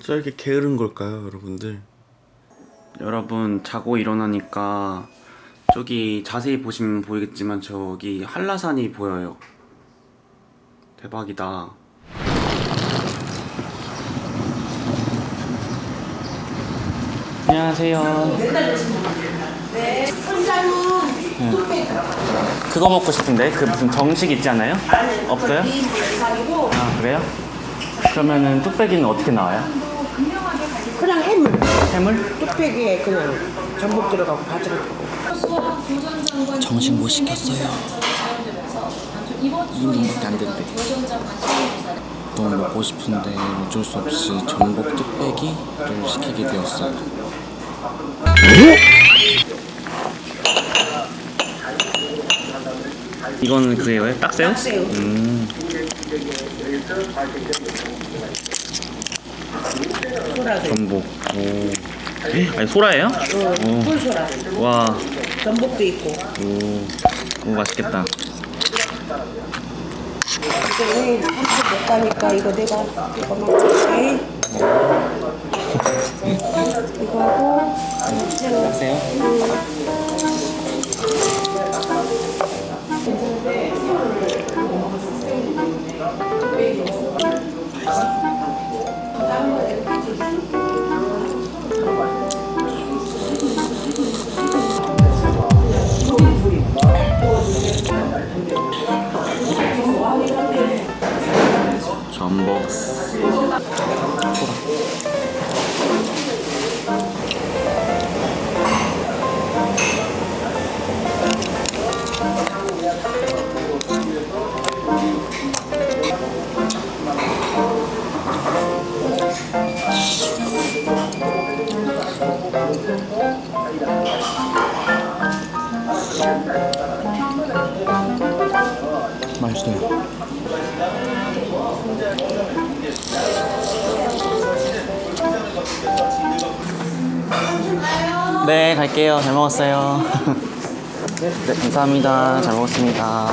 저 이렇게 게으른 걸까요, 여러분들? 여러분 자고 일어나니까 저기 자세히 보시면 보이겠지만 저기 한라산이 보여요. 대박이다. 안녕하세요. 그거 먹고 싶은데 그 무슨 정식 있지 않아요? 없어요? 아 그래요? 그러면은 뚝배기는 어떻게 나와요? 그냥 해물 해물? 뚝배기에 그냥 전복 들어가고 바지 들어가고 정식 못 시켰어요. 2인분밖에 안 된대. 너무 먹고 싶은데 어쩔 수 없이 전복 뚝배기를 시키게 되었어요. 이거는 그게요? 딱새우? 딱새우. 음. 전복. 오. 아니 소라예요? 어, 꿀소라 와. 전복도 있고 오. 오 맛있겠다. 이제 한식 못 가니까 이거 내가 이거 먹을게 이거 하고 새우 딱새우? 전 잘 먹었어요. 네 감사합니다. 잘 먹었습니다.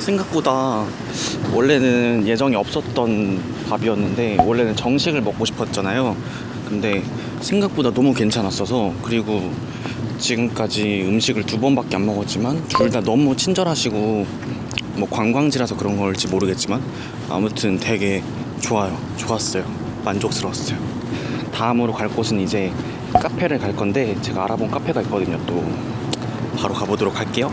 생각보다 원래는 예정이 없었던 밥이었는데 원래는 정식을 먹고 싶었잖아요. 근데 생각보다 너무 괜찮았어서 그리고 지금까지 음식을 두 번밖에 안 먹었지만 둘 다 너무 친절하시고 뭐 관광지라서 그런 걸지 모르겠지만 아무튼 되게 좋아요. 좋았어요. 만족스러웠어요. 다음으로 갈 곳은 이제 카페를 갈 건데 제가 알아본 카페가 있거든요. 또 바로 가보도록 할게요.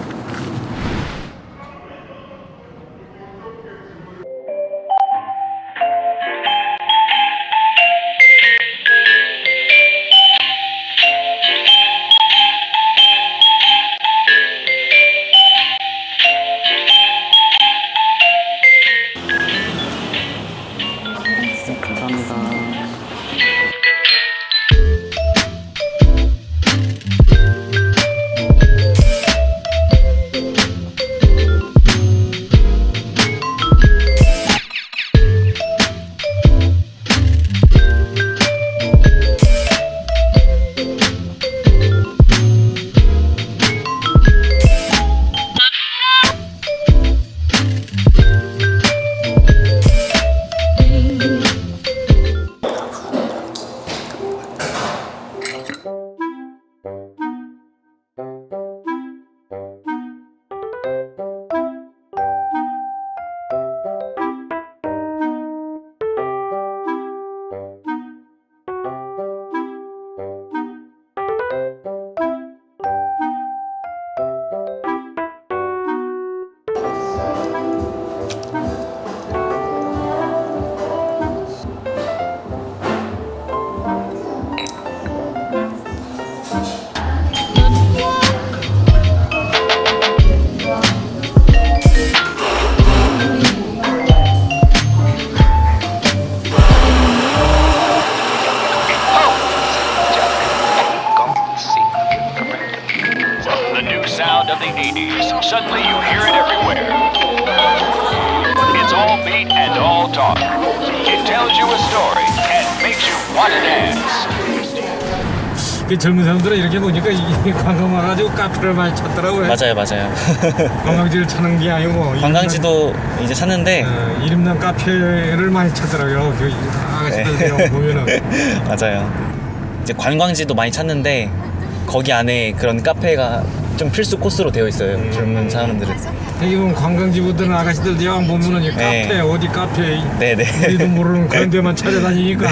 젊은 사람들은 이렇게 보니까 이 관광 와가지고 카페를 많이 찾더라고요. 맞아요, 맞아요. 관광지를 찾는 게 아니고 관광지도 이제 찾는데 이름난, 어, 이름난 카페를 많이 찾더라고요. 그 아가씨들 네. 보면은 맞아요. 이제 관광지도 많이 찾는데 거기 안에 그런 카페가 좀 필수 코스로 되어 있어요. 젊은 사람들은. 되게 보면 관광지보다는 아가씨들 여왕 보면은 이 네. 카페 어디 카페 네네. 우리도 모르는 그런 데만 찾아다니니까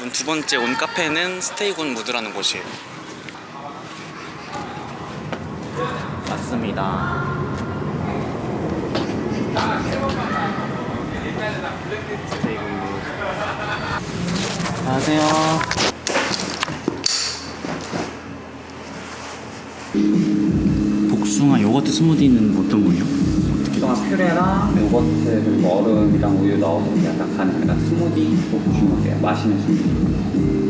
여러분 두 번째 온 카페는 스테이군 무드라는 곳이에요. 맞습니다. 스테이군 무드. 안녕하세요. 복숭아 요거트 스무디는 어떤 거예요? 복숭아 퓨레랑 요거트 그리고 얼음이랑 우유 넣어서 약간 가능하다 스무디로 보시면 돼요. 마시는 스무디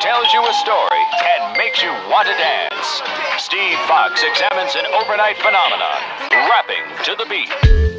tells you a story and makes you want to dance. Steve Fox examines an overnight phenomenon, rapping to the beat.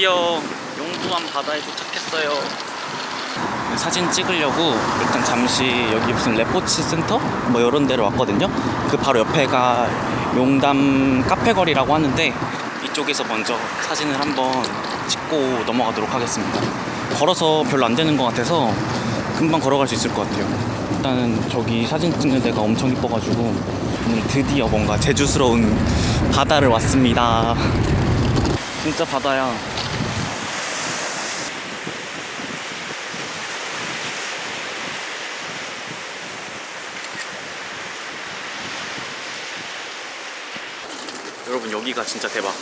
드디어 용두암 바다에 도착했어요. 사진 찍으려고 일단 잠시 여기 무슨 레포츠 센터 뭐 이런 데로 왔거든요. 그 바로 옆에가 용담 카페거리라고 하는데 이쪽에서 먼저 사진을 한번 찍고 넘어가도록 하겠습니다. 걸어서 별로 안 되는 것 같아서 금방 걸어갈 수 있을 것 같아요. 일단은 저기 사진 찍는 데가 엄청 이뻐가지고 오늘 드디어 뭔가 제주스러운 바다를 왔습니다. 진짜 바다야. 여러분 여기가 진짜 대박.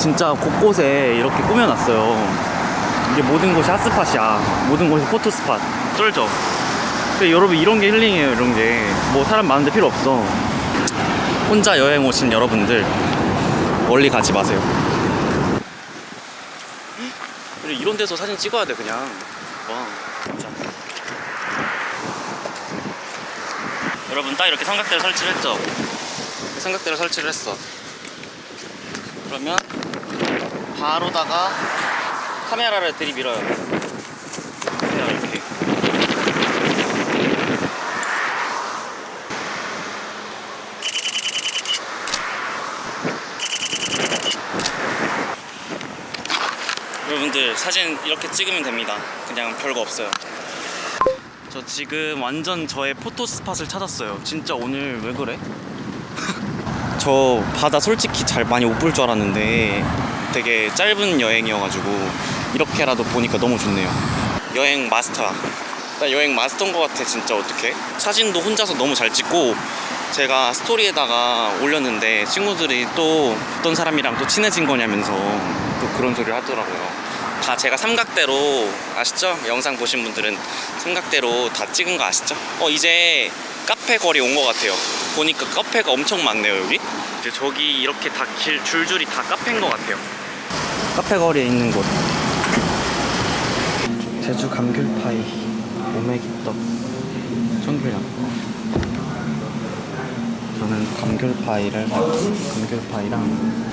진짜 곳곳에 이렇게 꾸며놨어요. 이게 모든 곳이 핫스팟이야. 모든 곳이 포토스팟. 쩔죠? 근데 여러분 이런 게 힐링이에요, 이런 게. 뭐 사람 많은데 필요 없어. 혼자 여행 오신 여러분들 멀리 가지 마세요. 이런 데서 사진 찍어야 돼, 그냥. 와, 진짜. 여러분 딱 이렇게 삼각대를 설치를 했죠? 삼각대를 설치를 했어. 그러면 바로다가 카메라를 들이밀어요. 그냥 이렇게. 여러분들 사진 이렇게 찍으면 됩니다. 그냥 별거 없어요. 저 지금 완전 저의 포토 스팟을 찾았어요. 진짜 오늘 왜 그래? 저 바다 솔직히 잘 많이 못 볼 줄 알았는데 되게 짧은 여행이어가지고 이렇게라도 보니까 너무 좋네요. 여행 마스터야. 나 여행 마스터인 것 같아 진짜 어떡해? 사진도 혼자서 너무 잘 찍고 제가 스토리에다가 올렸는데 친구들이 또 어떤 사람이랑 또 친해진 거냐면서 또 그런 소리를 하더라고요. 다 제가 삼각대로 아시죠? 영상 보신 분들은 삼각대로 다 찍은 거 아시죠? 어 이제 카페 거리 온 것 같아요. 보니까 카페가 엄청 많네요 여기. 이제 저기 이렇게 다 길 줄줄이 다 카페인 것 같아요. 카페 거리에 있는 곳. 제주 감귤파이, 오메기떡, 청귤향. 저는 감귤파이를 감귤파이랑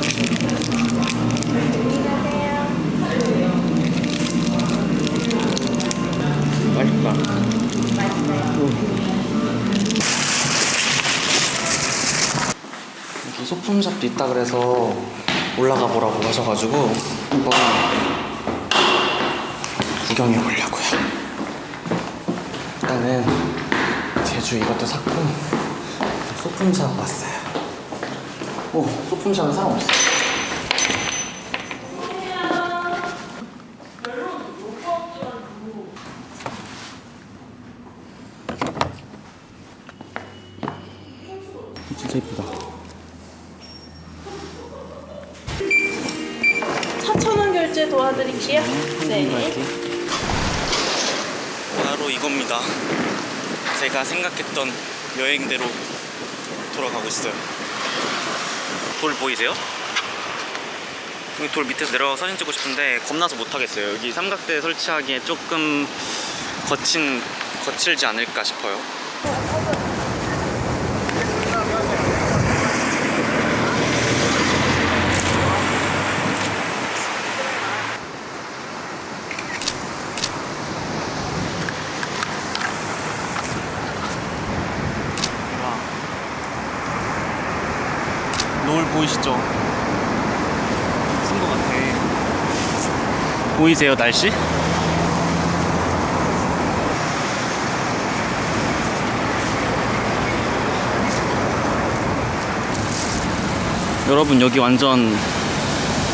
맛있 여기 소품샵도 있다 그래서 올라가 보라고 하셔가지고 한번 구경해 보려고요. 일단은 제주 이것도 샀고 소품샵 왔어요. 오 소품샵은 사람 없어. 진짜 이쁘다. 4,000원 결제 도와드릴게요. 네. 바로 이겁니다. 제가 생각 했던 여행대로 돌아가고 있어요. 돌 보이세요? 여기 돌 밑에서 내려가서 사진 찍고 싶은데 겁나서 못 하겠어요. 여기 삼각대 설치하기에 조금 거친 거칠지 않을까 싶어요. 노을 보이시죠? 쓴 것 같아. 보이세요, 날씨? 여러분, 여기 완전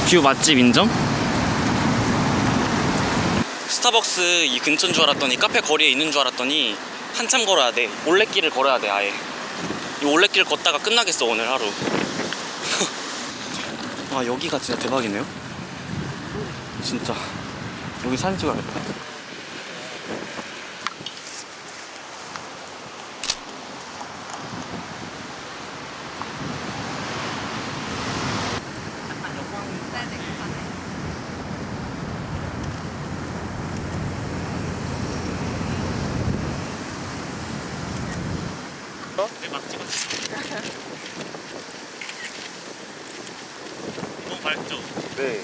뷰 맛집 인정? 스타벅스 이 근처인 줄 알았더니 카페 거리에 있는 줄 알았더니 한참 걸어야 돼. 올레길을 걸어야 돼, 아예. 이 올레길 걷다가 끝나겠어, 오늘 하루. 아 여기가 진짜 대박이네요 진짜 여기 사진 찍어야겠다 네, 막 찍었어. 너무 밝죠? 네.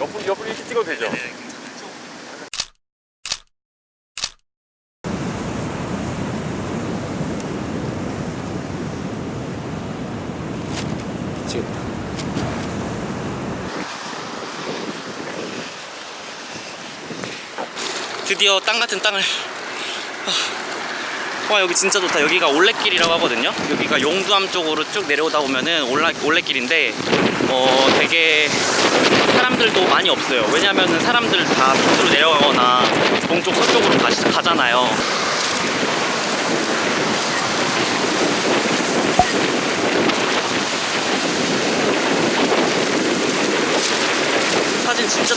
옆으로, 옆으로 이렇게 찍어도 되죠? 네, 미치겠다. 드디어 땅 같은 땅을 아, 와 여기 진짜 좋다. 여기가 올레길이라고 하거든요. 여기가 용두암 쪽으로 쭉 내려오다 보면은 올레길인데 어 되게 사람들도 많이 없어요. 왜냐면은 사람들 다 밑으로 내려가거나 동쪽 서쪽으로 가, 가잖아요. 사진 진짜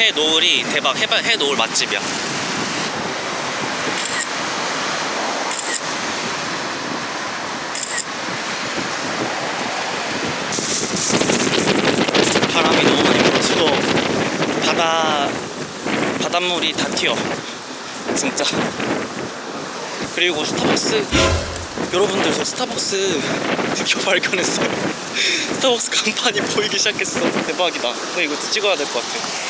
해 노을이 대박 해, 해 노을 맛집이야. 바람이 너무 많이 불어서 바다 바닷물이 다 튀어. 진짜. 그리고 스타벅스. 여러분들 저 스타벅스 드디어 발견했어요. 스타벅스 간판이 보이기 시작했어. 대박이다. 근데 이거 찍어야 될 것 같아. 여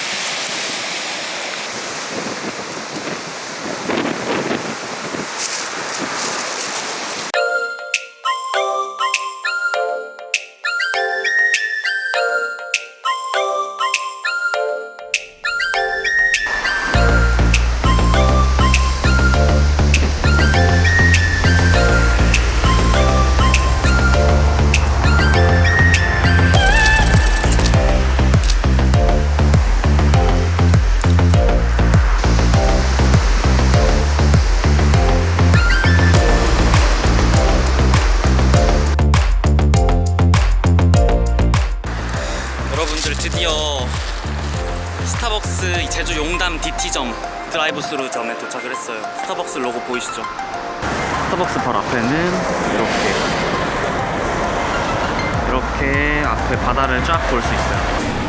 이렇게 이렇게 앞에 바다를 쫙 볼 수 있어요.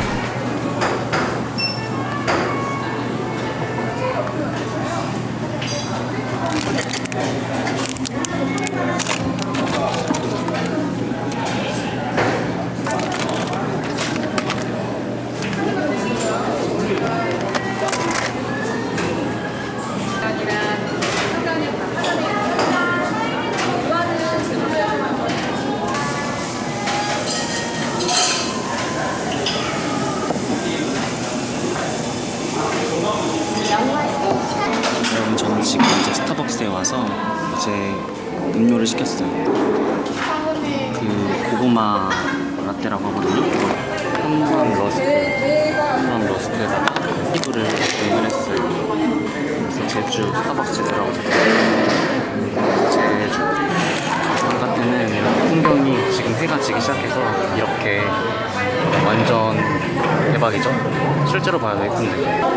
스타벅스에 와서 이제 음료를 시켰어요. 그 고구마 라떼라고 하거든요. 한번 러스크, 한번 러스크에다가 피부를 주문을 했어요. 그래서 제주 스타벅스 내려가서 제주 바깥에는 이런 풍경이 지금 해가 지기 시작해서 이렇게 완전 대박이죠? 실제로 봐야 더 예쁜데.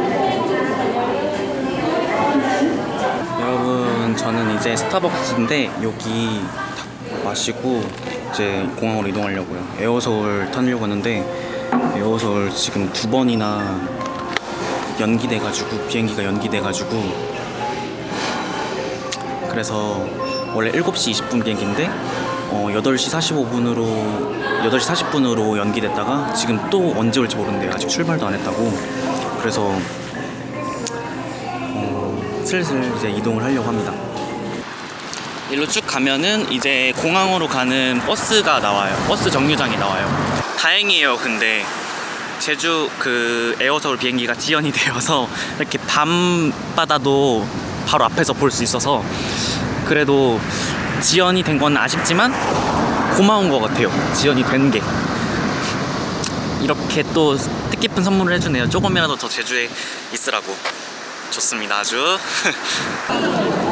여러분 저는 이제 스타벅스인데 여기 딱 마시고 이제 공항으로 이동하려고요. 에어서울 타려고 하는데 에어서울 지금 두 번이나 연기돼가지고 비행기가 연기돼가지고 그래서 원래 7시 20분 비행기인데 어, 8시 45분으로 8시 40분으로 연기됐다가 지금 또 언제 올지 모르는데 아직 출발도 안 했다고. 그래서 슬슬 이제 이동을 하려고 합니다. 일로 쭉 가면은 이제 공항으로 가는 버스가 나와요. 버스 정류장이 나와요. 다행이에요. 근데 제주 그 에어서울 비행기가 지연이 되어서 이렇게 밤바다도 바로 앞에서 볼 수 있어서 그래도 지연이 된 건 아쉽지만 고마운 것 같아요. 지연이 된 게. 이렇게 또 뜻깊은 선물을 해주네요. 조금이라도 더 제주에 있으라고. 좋습니다 아주